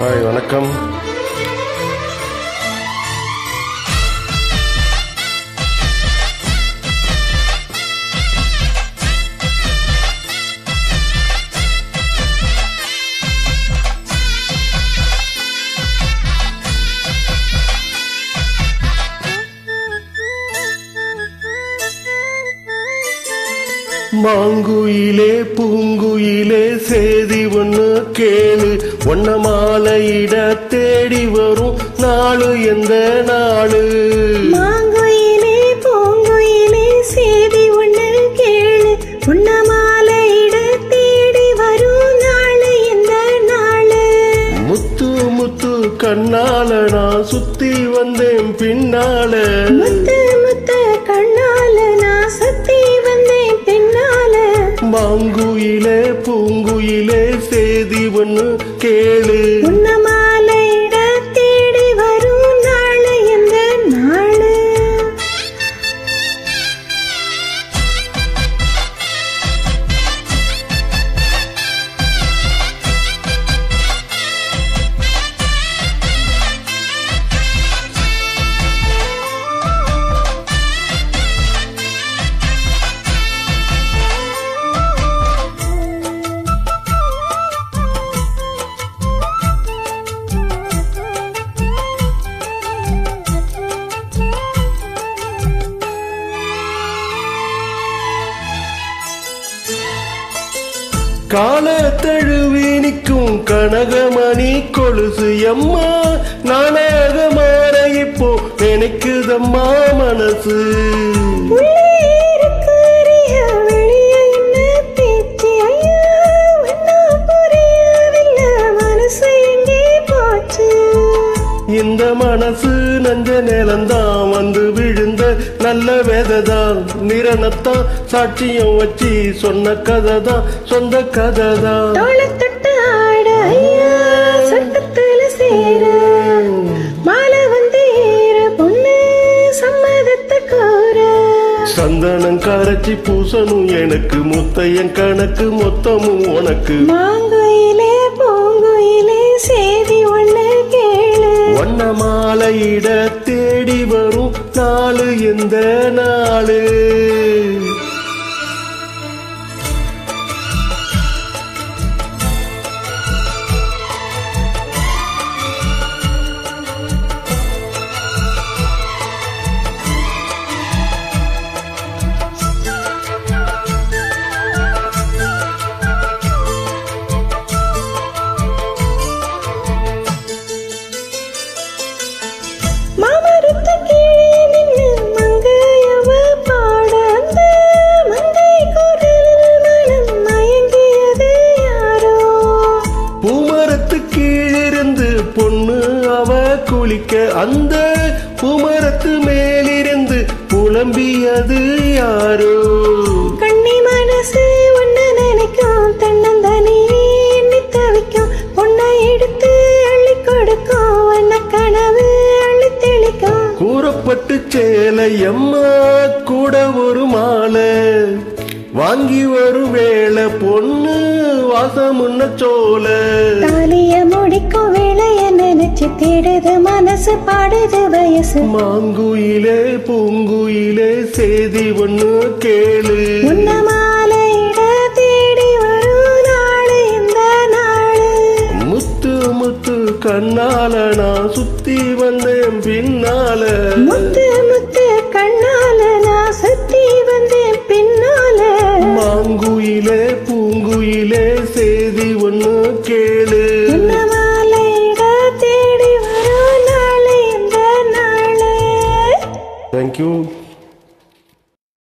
Hi வணக்கம். மாங்குயிலே பூங்குயிலே சேதி ஒண்ணு கேளு. ஒன்ன மாலையிட தேடி வரும் நாளு எந்த நாளு? மாங்குயிலே பூங்குயிலே சேதி ஒண்ணு கேளு. உன்ன மாலையிட தேடி வரும் நாளு எந்த நாளு? முத்து முத்து கண்ணால நான் சுத்தி வந்தேன் பின்னால. முத்து முத்து கண்ணால மாங்குயிலே பூங்குயிலே சேதி ஒன்று கேளு. கால தழுவி நிற்கும் கனகமணி கொலுசு அம்மா எம்மா மாற இப்போ நினைக்குதம்மா மனசு. மனசு நஞ்ச நிலந்தான் வந்து விழுந்த நல்ல வேததான். நிரணத்தான் சாட்சியம் வச்சு சொன்ன கதை தான் சொந்த கதை தான் சந்தனம் கரைச்சி பூசணும் எனக்கு முத்தையன் கணக்கு மொத்தமும் உனக்கு. மாங்குயிலே பூங்குயிலே ஒண்ணு கேளு மாலையிட தேடி வரும் நாளு எந்த நாளு? குளிக்க அந்த பூமரத்து மேலிருந்து புலம்பியது யாரோ? கண்ணி மனசு ஒண்ணு நினைக்கும் தன்னந்தனி எண்ணி தவிக்கும் பொண்ணை எடுத்து அள்ளி கொடுக்கும் வண்ண கனவு அள்ளி தெளிக்கும். கூறப்பட்டு சேலை எம்மா கூட ஒரு மாலை. வாங்கி வரும் வேளை பொண்ணு வாசமுன்ன சோல. தேடுது மனசு பாடுது வயசு. மாங்குயிலே பூங்குயிலே சேதி ஒண்ணு கேளு. உன்ன மாலையிட தேடி வரும் நாளு இந்த நாளு. முத்து முத்து கண்ணால நான் சுத்தி வந்தேன் பின்னால. முத்து முத்து தேடி வரும்